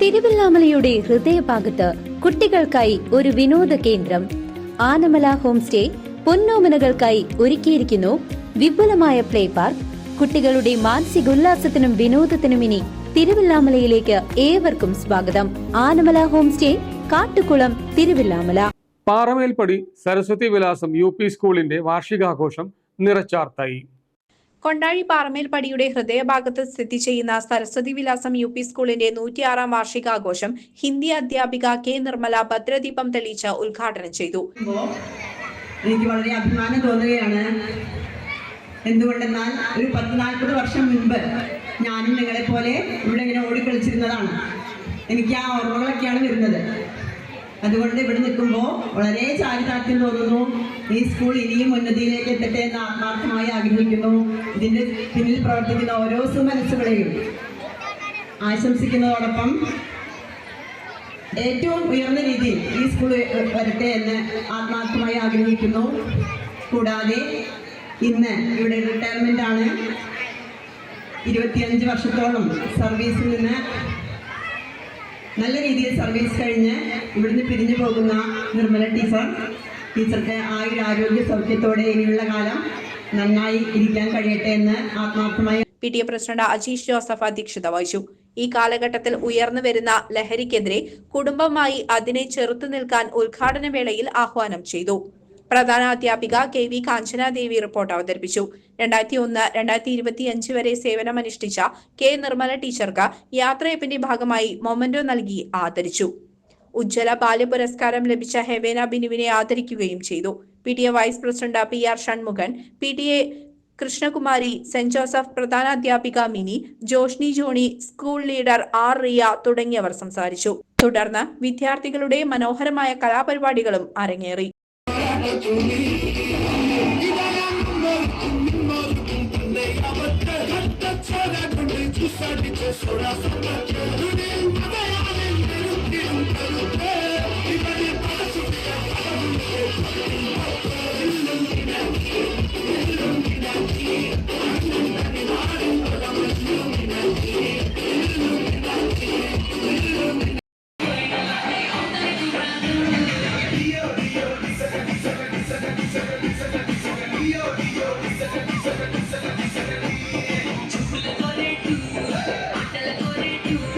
തിരുവല്ലാമലയുടെ ഹൃദയഭാഗത്ത് കുട്ടികൾക്കായി ഒരു വിനോദ കേന്ദ്രം. ആനമല ഹോം സ്റ്റേ പൊന്നോമനകൾക്കായി ഒരുക്കിയിരിക്കുന്നു വിപുലമായ പ്ലേ പാർക്ക്. കുട്ടികളുടെ മാനസികോല്ലാസത്തിനും വിനോദത്തിനും ഇനി തിരുവല്ലാമലയിലേക്ക് ഏവർക്കും സ്വാഗതം. Anamala home stay Kattukulam Thiruvallamala. Paramelpadi Saraswathi Vilasam U P സ്കൂളിന്റെ വാർഷികാഘോഷം നിറച്ചാർത്തായി. കൊണ്ടാഴി പാറമേൽപടിയുടെ ഹൃദയഭാഗത്ത് സ്ഥിതി ചെയ്യുന്ന സരസ്വതി വിലാസം യു പി സ്കൂളിന്റെ നൂറ്റിയാറാം വാർഷികാഘോഷം ഹിന്ദി അധ്യാപിക കെ നിർമ്മല ഭദ്രദീപം തെളിയിച്ച് ഉദ്ഘാടനം ചെയ്തു. എനിക്ക് വളരെ അഭിമാനം തോന്നുകയാണ്. എന്തുകൊണ്ടെന്നാൽ ഒരു പത്ത് നാൽപ്പത് വർഷം മുൻപ് ഞാനും നിങ്ങളെ പോലെ ഇവിടെ ഇങ്ങനെ ഓടിക്കളിച്ചിരുന്നതാണ് എനിക്ക് ആ ഓർമ്മകളൊക്കെയാണ് വരുന്നത്. അതുകൊണ്ട് ഇവിടെ നിൽക്കുമ്പോൾ വളരെ ചാരിതാർത്ഥ്യം തോന്നുന്നു. ഈ സ്കൂൾ ഇനിയും ഉന്നതിയിലേക്ക് എത്തട്ടെ എന്ന് ആത്മാർത്ഥമായി ആഗ്രഹിക്കുന്നു. ഇതിന്റെ പിന്നിൽ പ്രവർത്തിക്കുന്ന ഓരോ സുമനസ്സുകളെയും ആശംസിക്കുന്നതോടൊപ്പം ഏറ്റവും ഉയർന്ന രീതിയിൽ ഈ സ്കൂൾ വരട്ടെ എന്ന് ആത്മാർത്ഥമായി ആഗ്രഹിക്കുന്നു. കൂടാതെ ഇന്ന് ഇവിടെ റിട്ടയർമെന്റ് ആണ്. ഇരുപത്തിയഞ്ച് വർഷത്തോളം സർവീസിൽ നിന്ന് നല്ല രീതിയിൽ സർവീസ് കഴിഞ്ഞ് ഇവിടുന്ന് പിരിഞ്ഞു പോകുന്ന നിർമ്മല ടീച്ചർ. ടീച്ചർക്ക് ആയുര ആരോഗ്യ സൗഖ്യത്തോടെ ഇനിയുള്ള കാലം നന്നായി ഇരിക്കാൻ കഴിയട്ടെ എന്ന് ആത്മാർത്ഥമായി P T A president Ajeesh Joseph അധ്യക്ഷത വഹിച്ചു. ഈ കാലഘട്ടത്തിൽ ഉയർന്നു വരുന്ന ലഹരിക്കെതിരെ കുടുംബമായി അതിനെ ചെറുത്തു നിൽക്കാൻ ഉദ്ഘാടന വേളയിൽ ആഹ്വാനം ചെയ്തു. പ്രധാന അധ്യാപിക കെ വി കാഞ്ചനാദേവി റിപ്പോർട്ട് അവതരിപ്പിച്ചു. രണ്ടായിരത്തി ഒന്ന് രണ്ടായിരത്തി ഇരുപത്തി അഞ്ച് വരെ സേവനമനുഷ്ഠിച്ച കെ നിർമ്മല ടീച്ചർക്ക് യാത്രയപ്പിന്റെ ഭാഗമായി മൊമന്റോ നൽകി ആദരിച്ചു. ഉജ്ജ്വല ബാല്യ പുരസ്കാരം ലഭിച്ച ഹെവേന ബിനുവിനെ ആദരിക്കുകയും ചെയ്തു. P T A vice president P R Shanmughan P T A Krishnakumari saint Joseph പ്രധാനാധ്യാപിക Mini Joshni Johny school leader R Riya തുടങ്ങിയവർ സംസാരിച്ചു. തുടർന്ന് വിദ്യാർത്ഥികളുടെ മനോഹരമായ കലാപരിപാടികളും അരങ്ങേറി. మరచుని నిమ్మరుకుంటున్న అవత్త చూసాడి చేసోడా సమర్థ you.